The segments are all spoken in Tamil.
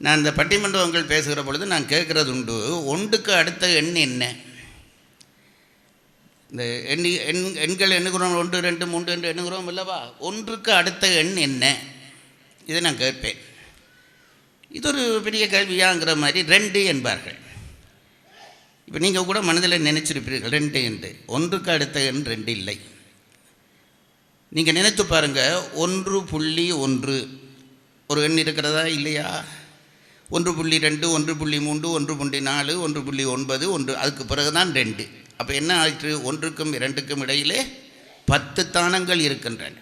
நான் இந்த பட்டிமன்றங்கள் பேசுகிற பொழுது நான் கேட்குறது உண்டு ஒன்றுக்கு அடுத்த எண் என்ன? இந்த எண்ணி எண் எண்கள் எண்ணுகிறோம் ஒன்று ரெண்டு மூன்று என்று எண்ணுகிறோம் இல்லைவா ஒன்றுக்கு அடுத்த எண் என்ன? இதை நான் கேட்பேன். இது ஒரு பெரிய கேள்வியாங்கிற மாதிரி ரெண்டு என்பார்கள். இப்போ நீங்கள் கூட மனதில் நினைச்சிருப்பீர்கள் ரெண்டு என்று. ஒன்றுக்கு அடுத்த எண் ரெண்டு இல்லை. நீங்கள் நினைத்து பாருங்கள் ஒன்று புள்ளி ஒன்று. ஒரு எண் இருக்கிறதா இல்லையா? ஒன்று புள்ளி ரெண்டு ஒன்று புள்ளி மூன்று ஒன்று புள்ளி நாலு ஒன்று புள்ளி ஒன்பது ஒன்று அதுக்கு பிறகு தான் ரெண்டு. அப்போ என்ன ஆயிற்று? ஒன்றுக்கும் இரண்டுக்கும் இடையிலே பத்து தானங்கள் இருக்கின்றன.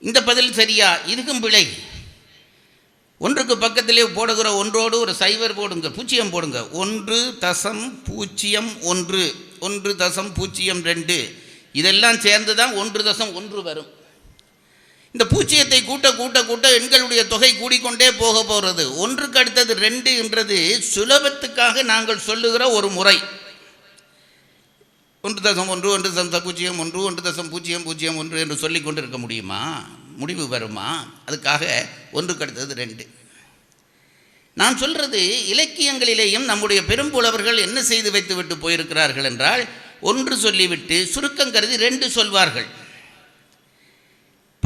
இந்த பதில் சரியா? இதுக்கும் பிழை. ஒன்றுக்கு பக்கத்திலே போடுகிற ஒன்றோடு ஒரு சைவர் போடுங்க பூஜ்ஜியம் போடுங்க. ஒன்று தசம் பூஜ்ஜியம் ஒன்று. ஒன்று தசம் பூஜ்ஜியம் ரெண்டு. இதெல்லாம் சேர்ந்து தான் ஒன்று தசம் ஒன்று வரும். இந்த பூச்சியத்தை கூட்ட கூட்ட கூட்ட எண்களுடைய தொகை கூடிக்கொண்டே போக போகிறது ஒன்றுக்கு அடுத்தது ரெண்டு என்றது சுலபத்துக்காக நாங்கள் சொல்லுகிற ஒரு முறை. ஒன்று தசம் ஒன்று ஒன்று தசம் பூஜ்ஜியம் ஒன்று ஒன்று தசம் பூஜ்ஜியம் பூஜ்ஜியம் ஒன்று என்று சொல்லி கொண்டு இருக்க முடியுமா? முடிவு வருமா? அதுக்காக ஒன்றுக்கு அடுத்தது ரெண்டு. நான் சொல்கிறது இலக்கியங்களிலேயும் நம்முடைய பெரும்புலவர்கள் என்ன செய்து வைத்து விட்டு போயிருக்கிறார்கள் என்றால் ஒன்று சொல்லிவிட்டு சுருக்கம் கருதி ரெண்டு சொல்வார்கள்.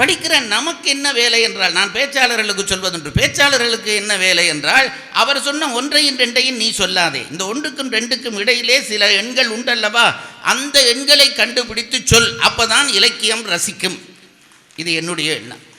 படிக்கிற நமக்கு என்ன வேலை என்றால் நான் பேச்சாளர்களுக்கு சொல்வதுண்டு பேச்சாளர்களுக்கு என்ன வேலை என்றால் அவர் சொன்ன ஒன்றையும் ரெண்டையும் நீ சொல்லாதே. இந்த ஒன்றுக்கும் ரெண்டுக்கும் இடையிலே சில எண்கள் உண்டல்லவா? அந்த எண்களை கண்டுபிடித்து சொல் அப்போதான் இலக்கியம் ரசிக்கும். இது என்னுடைய எண்ணம்.